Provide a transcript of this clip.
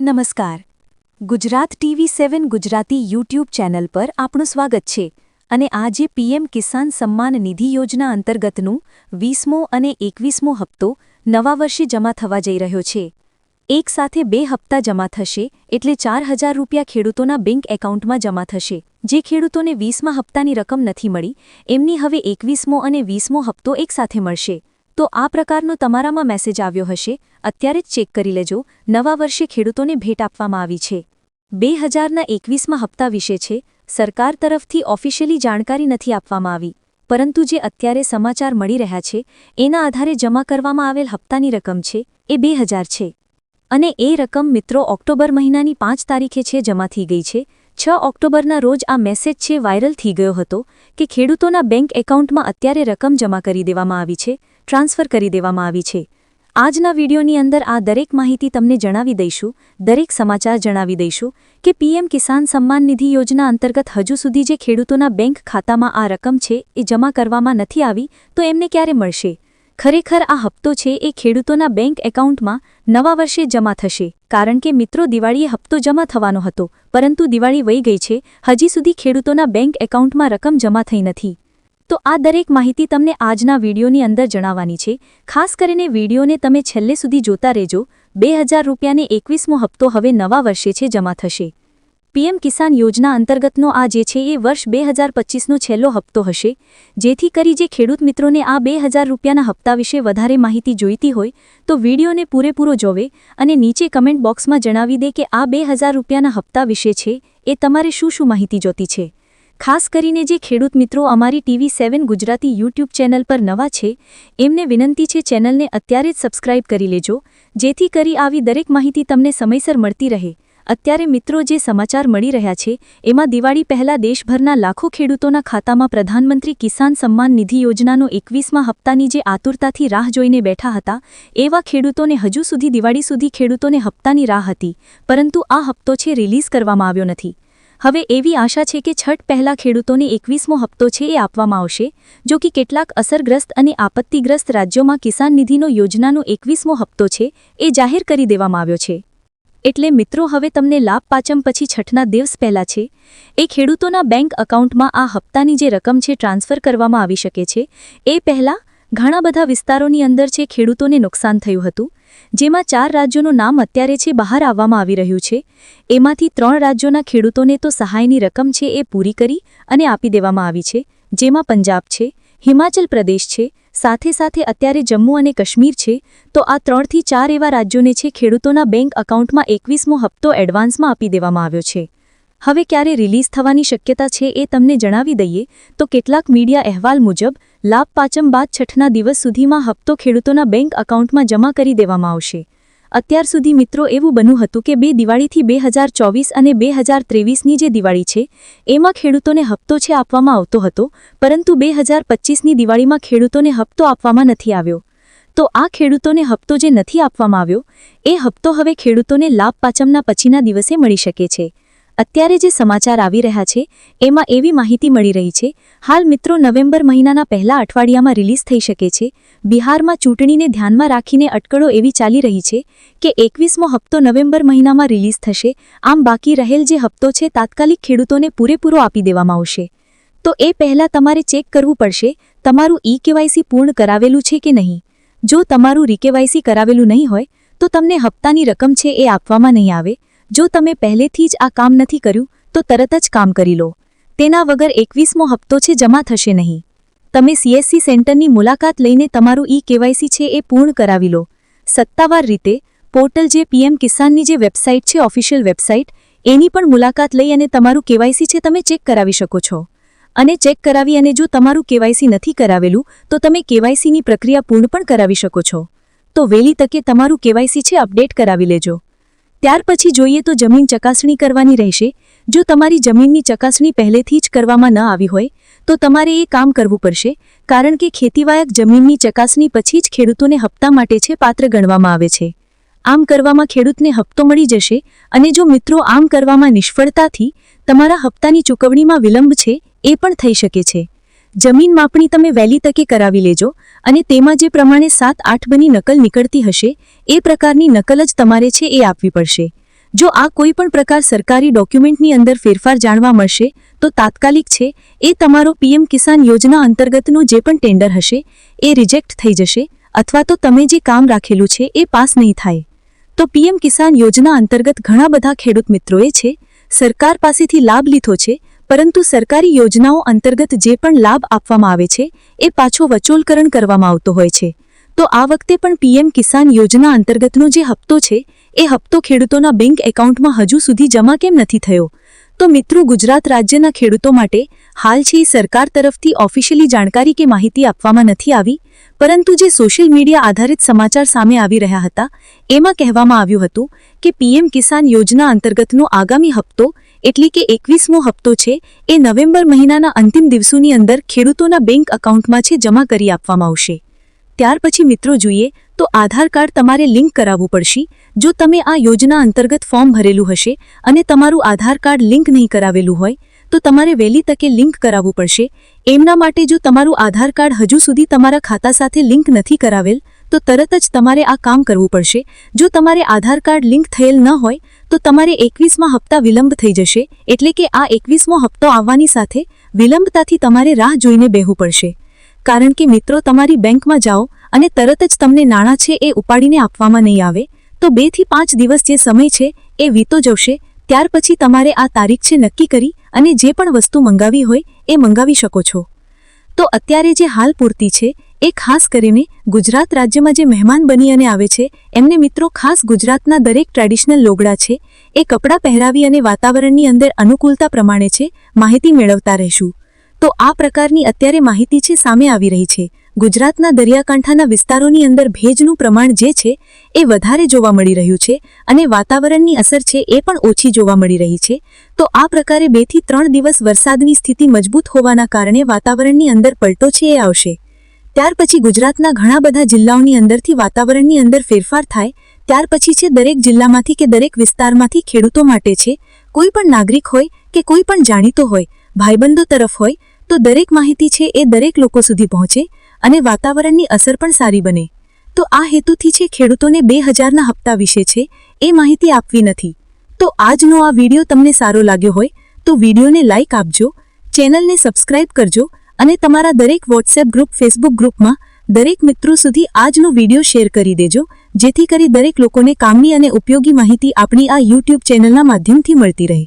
નમસ્કાર. Gujarat TV seven Gujarati YouTube channel પર આપનું સ્વાગત છે અને આજે પીએમ કિસાન સમ્માન નિધિ યોજના અંતર્ગતનું વીસમો અને એકવીસમો હપ્તો નવા વર્ષે જમા થવા જઈ રહ્યો છે. એક સાથે બે હપ્તા જમા થશે એટલે ચાર હજાર રૂપિયા ખેડૂતોના બેંક એકાઉન્ટમાં જમા થશે. જે ખેડૂતોને વીસમા હપ્તાની રકમ નથી મળી, એમની હવે એકવીસમો અને વીસમો હપ્તો એકસાથે મળશે. તો આ પ્રકારનો તમારામાં મેસેજ આવ્યો હશે. અત્યારે જ ચેક કરી લેજો. નવા વર્ષે ખેડૂતોને ભેટ આપવામાં આવી છે. બે હજારના એકવીસમાં હપ્તા વિશે છે. સરકાર તરફથી ઓફિશિયલી જાણકારી નથી આપવામાં આવી. પરંતુ જે અત્યારે સમાચાર મળી રહ્યા છે, એના આધારે જમા કરવામાં આવેલ હપ્તાની રકમ છે, એ બે છે. અને એ રકમ મિત્રો ઓક્ટોબર મહિનાની પાંચ તારીખે છે જમા થઈ ગઈ છે. છ ઓક્ટોબરના રોજ આ મેસેજ છે વાયરલ થઈ ગયો હતો કે ખેડૂતોના બેંક એકાઉન્ટમાં અત્યારે રકમ જમા કરી દેવામાં આવી છે. ટ્રાન્સફર કરી દેવામાં આવી છે. આજના વિડીયોની અંદર આ દરેક માહિતી તમને જણાવી દઈશું. દરેક સમાચાર જણાવી દઈશું કે પીએમ કિસાન સન્માન નિધિ યોજના અંતર્ગત હજુ સુધી જે ખેડૂતોના બેંક ખાતામાં આ રકમ છે એ જમા કરવામાં નથી આવી, તો એમને ક્યારે મળશે? ખરેખર આ હપ્તો છે એ ખેડૂતોના બેંક એકાઉન્ટમાં નવા વર્ષે જમા થશે. કારણ કે મિત્રો, દિવાળીએ હપ્તો જમા થવાનો હતો, પરંતુ દિવાળી વહી ગઈ છે. હજી સુધી ખેડૂતોના બેંક એકાઉન્ટમાં રકમ જમા થઈ નથી. તો આ દરેક માહિતી તમને આજના વિડીયોની અંદર જણાવવાની છે. ખાસ કરીને વિડીયોને તમે છેલ્લે સુધી જોતા રહેજો. બે હજાર રૂપિયાને એકવીસમો હપ્તો હવે નવા વર્ષે છે જમા થશે. પીએમ કિસાન યોજના અંતર્ગતનો આ જે છે એ વર્ષ બે હજાર પચીસનો છેલ્લો હપ્તો હશે. જેથી કરી જે ખેડૂત મિત્રોને આ બે હજાર રૂપિયાના હપ્તા વિશે વધારે માહિતી જોઈતી હોય, તો વિડીયોને પૂરેપૂરો જોવે અને નીચે કમેન્ટ બોક્સમાં જણાવી દે કે આ બે હજાર રૂપિયાના હપ્તા વિશે છે એ તમારે શું શું માહિતી જોતી છે. ખાસ કરીને જે ખેડૂત મિત્રો અમારી TV seven Gujarati YouTube channel પર નવા છે, એમને વિનંતી છે ચેનલને અત્યારે જ સબસ્ક્રાઇબ કરી લેજો, જેથી કરી આવી દરેક માહિતી તમને સમયસર મળતી રહે. અત્યારે મિત્રો જે સમાચાર મળી રહ્યા છે, એમાં દિવાળી પહેલા દેશભરના લાખો ખેડૂતોના ખાતામાં પ્રધાનમંત્રી કિસાન સન્માન નિધિ યોજનાનો એકવીસમાં હપ્તાની જે આતુરતાથી રાહ જોઈને બેઠા હતા, એવા ખેડૂતોને હજુ સુધી દિવાળી સુધી ખેડૂતોને હપ્તાની રાહ હતી, પરંતુ આ હપ્તો છે રિલીઝ કરવામાં આવ્યો નથી. હવે એવી આશા છે કે છઠ પહેલા ખેડૂતોને એકવીસમો હપ્તો છે એ આપવામાં આવશે, જો કે કેટલાક અસરગ્રસ્ત અને આપત્તિગ્રસ્ત રાજ્યોમાં કિસાન નિધિનો યોજનાનો એકવીસમો હપ્તો છે એ જાહેર કરી દેવામાં આવ્યો છે. એટલે મિત્રો, હવે તમને લાભ પાચમ પછી છઠના દિવસ પહેલા છે, એ ખેડૂતોના બેંક એકાઉન્ટમાં આ હપ્તાની જે રકમ છે ટ્રાન્સફર કરવામાં આવી શકે છે, એ પહેલાં ઘણા બધા વિસ્તારોની અંદર છે ખેડૂતોને નુકસાન થયું હતું જેમાં ચાર રાજ્યોનું નામ અત્યારે છે બહાર આવવામાં આવી રહ્યું છે. એમાંથી ત્રણ રાજ્યોના ખેડૂતોને તો સહાયની રકમ છે એ પૂરી કરી અને આપી દેવામાં આવી છે. જેમાં પંજાબ છે, હિમાચલ પ્રદેશ છે, સાથે સાથે અત્યારે જમ્મુ અને કાશ્મીર છે. તો આ ત્રણથી ચાર એવા રાજ્યોને છે ખેડૂતોના બેંક એકાઉન્ટમાં એકવીસમો હપ્તો એડવાન્સમાં આપી દેવામાં આવ્યો છે. હવે ક્યારે રિલીઝ થવાની શક્યતા છે એ તમને જણાવી દઈએ તો કેટલાક મીડિયા અહેવાલ મુજબ, લાભ પાચમ બાદ છઠ્ઠના દિવસ સુધીમાં હપ્તો ખેડૂતોના બેંક એકાઉન્ટમાં જમા કરી દેવામાં આવશે. અત્યાર સુધી મિત્રો એવું બન્યું હતું કે બે દિવાળીથી બે હજાર ચોવીસ અને બે હજાર ત્રેવીસની જે દિવાળી છે, એમાં ખેડૂતોને હપ્તો છે આપવામાં આવતો હતો, પરંતુ બે હજાર પચીસની દિવાળીમાં ખેડૂતોને હપ્તો આપવામાં નથી આવ્યો. તો આ ખેડૂતોને હપ્તો જે નથી આપવામાં આવ્યો, એ હપ્તો હવે ખેડૂતોને લાભ પાચમના પછીના દિવસે મળી શકે છે. અત્યારે જે સમાચાર આવી રહ્યા છે, એમાં એવી માહિતી મળી રહી છે, હાલ મિત્રો નવેમ્બર મહિનાના પહેલા અઠવાડિયામાં રિલીઝ થઈ શકે છે. બિહારમાં ચૂંટણીને ધ્યાનમાં રાખીને અટકળો એવી ચાલી રહી છે કે એકવીસમો હપ્તો નવેમ્બર મહિનામાં રિલીઝ થશે. આમ બાકી રહેલ જે હપ્તો છે, તાત્કાલિક ખેડૂતોને પૂરેપૂરો આપી દેવામાં આવશે. તો એ પહેલાં તમારે ચેક કરવું પડશે, તમારું ઈ કેવાયસી પૂર્ણ કરાવેલું છે કે નહીં? જો તમારું રીકેવાયસી કરાવેલું નહીં હોય, તો તમને હપ્તાની રકમ છે એ આપવામાં નહીં આવે. જો તમે પહેલેથી જ આ કામ નથી કર્યું, તો તરત જ કામ કરી લો. તેના વગર એકવીસમો હપ્તો છે જમા થશે નહીં. તમે સીએસસી સેન્ટરની મુલાકાત લઈને તમારું ઈ કેવાયસી છે એ પૂર્ણ કરાવી લો. સત્તાવાર રીતે, પોર્ટલ જે પીએમ કિસાનની જે વેબસાઇટ છે, ઓફિશિયલ વેબસાઇટ, એની પણ મુલાકાત લઈ અને તમારું કેવાયસી છે તમે ચેક કરાવી શકો છો. અને ચેક કરાવી અને જો તમારું કેવાયસી નથી કરાવેલું, તો તમે કેવાયસીની પ્રક્રિયા પૂર્ણ પણ કરાવી શકો છો. તો વહેલી તકે તમારું કેવાયસી છે અપડેટ કરાવી લેજો. ત્યાર પછી જોઈએ તો જમીન ચકાસણી કરવાની રહેશે. જો તમારી જમીનની ચકાસણી પહેલેથી જ કરવામાં ન આવી હોય, તો તમારે એ કામ કરવું પડશે, કારણ કે ખેતીવાયક જમીનની ચકાસણી પછી જ ખેડૂતોને હપ્તા માટે છે પાત્ર ગણવામાં આવે છે. આમ કરવામાં ખેડૂતને હપ્તો મળી જશે અને જો મિત્રો આમ કરવામાં નિષ્ફળતાથી તમારા હપ્તાની ચૂકવણીમાં વિલંબ છે, એ પણ થઈ શકે છે. જમીન માપણી તમે વહેલી તકે કરાવી લેજો અને તેમાં જે પ્રમાણે સાત આઠ બની નકલ નીકળતી હશે, એ પ્રકારની નકલ જ તમારે છે એ આપવી પડશે. જો આ કોઈ પણ પ્રકાર સરકારી ડોક્યુમેન્ટની અંદર ફેરફાર જાણવા મળશે, તો તાત્કાલિક છે, એ તમારો પીએમ કિસાન યોજના અંતર્ગતનું જે પણ ટેન્ડર હશે, એ રિજેક્ટ થઈ જશે, અથવા તો તમે જે કામ રાખેલું છે, એ પાસ નહીં થાય. તો પીએમ કિસાન યોજના અંતર્ગત ઘણા બધા ખેડૂત મિત્રોએ છે, સરકાર પાસેથી લાભ લીધો છે પરંતુ સરકારી યોજનાઓ અંતર્ગત જે પણ લાભ આપવામાં આવે છે, એ પાછો વચોલકરણ કરવામાં આવતો હોય છે. તો આ વખતે પણ પીએમ કિસાન યોજના અંતર્ગતનો જે હપ્તો છે, એ હપ્તો ખેડૂતોના બેંક એકાઉન્ટમાં હજુ સુધી જમા કેમ નથી થયો? તો મિત્રો, ગુજરાત રાજ્યના ખેડૂતો માટે હાલ છે સરકાર તરફથી ઓફિશિયલી જાણકારી કે માહિતી આપવામાં નથી આવી, પરંતુ જે સોશિયલ મીડિયા આધારિત સમાચાર સામે આવી રહ્યા હતા, એમાં કહેવામાં આવ્યું હતું કે પીએમ કિસાન યોજના અંતર્ગતનો આગામી હપ્તો એટલે કે એકવીસમો હપ્તો છે, એ નવેમ્બર મહિનાના અંતિમ દિવસોની અંદર ખેડૂતોના બેંક એકાઉન્ટમાં છે જમા કરી આપવામાં આવશે. ત્યાર પછી મિત્રો જોઈએ, તો આધાર કાર્ડ તમારે લિંક કરાવવું પડશે. જો તમે આ યોજના અંતર્ગત ફોર્મ ભરેલું હશે અને તમારું આધાર કાર્ડ લિંક નહીં કરાવેલું હોય, તો તમારે વહેલી તકે લિંક કરાવવું પડશે. એમના માટે જો તમારું આધાર કાર્ડ હજુ સુધી તમારા ખાતા સાથે લિંક નથી કરાવેલ, તો તરત જ તમારે આ કામ કરવું પડશે. જો તમારે આધાર કાર્ડ લિંક થયેલ ન હોય તો તમારે એકવીસમાં હપ્તા વિલંબ થઈ જશે, એટલે કે આ એકવીસમો હપ્તો આવવાની સાથે વિલંબતાથી તમારે રાહ જોઈને બેહવું પડશે. કારણ કે મિત્રો, તમારી બેંકમાં જાઓ અને તરત જ તમને નાણાં છે એ ઉપાડીને આપવામાં નહીં આવે, તો બેથી પાંચ દિવસ જે સમય છે એ વીતો જશે, ત્યાર પછી તમારે આ તારીખ છે નક્કી કરી અને જે પણ વસ્તુ મંગાવી હોય એ મંગાવી શકો છો. તો અત્યારે જે હાલ પૂરતી છે, એ ખાસ કરીને ગુજરાત રાજ્યમાં જે મહેમાન બની અને આવે છે, એમને મિત્રો ખાસ ગુજરાતના દરેક ટ્રેડિશનલ લોગડા છે, એ કપડાં પહેરાવી અને વાતાવરણની અંદર અનુકૂળતા પ્રમાણે છે, માહિતી મેળવતા રહેશું. તો આ પ્રકારની અત્યારે માહિતી છે, સામે આવી રહી છે. ગુજરાતના દરિયાકાંઠાના વિસ્તારોની અંદર ભેજનું પ્રમાણ જે છે એ વધારે જોવા મળી રહ્યું છે અને વાતાવરણની અસર છે એ પણ ઓછી જોવા મળી રહી છે. તો આ પ્રકારે બેથી ત્રણ દિવસ વરસાદની સ્થિતિ મજબૂત હોવાના કારણે વાતાવરણની અંદર પલટો છે એ આવશે. ત્યાર પછી ગુજરાતના ઘણા બધા જિલ્લાઓની અંદરથી વાતાવરણની અંદર ફેરફાર થાય, ત્યાર પછી છે દરેક જિલ્લામાંથી કે દરેક વિસ્તારમાંથી ખેડૂતો માટે છે. કોઈ પણ નાગરિક હોય કે કોઈ પણ જાણીતો હોય, ભાઈબંધો તરફ હોય, તો દરેક માહિતી છે એ દરેક લોકો સુધી પહોંચે. અને વાતાવરણની અસર પણ સારી બને. તો આ હેતુથી છે ખેડૂતોને બે હજારના હપ્તા વિશે છે, એ માહિતી આપવી નથી. તો આજનો આ વીડિયો તમને સારો લાગ્યો હોય, તો વિડીયોને લાઇક આપજો, ચેનલને સબસ્ક્રાઇબ કરજો, અને તમારા દરેક વોટ્સએપ ગ્રુપ, ફેસબુક ગ્રુપમાં દરેક મિત્રો સુધી આજનો વીડિયો શેર કરી દેજો, જેથી કરી દરેક લોકોને કામની અને ઉપયોગી માહિતી આપણી આ યુટ્યુબ ચેનલના માધ્યમથી મળતી રહે.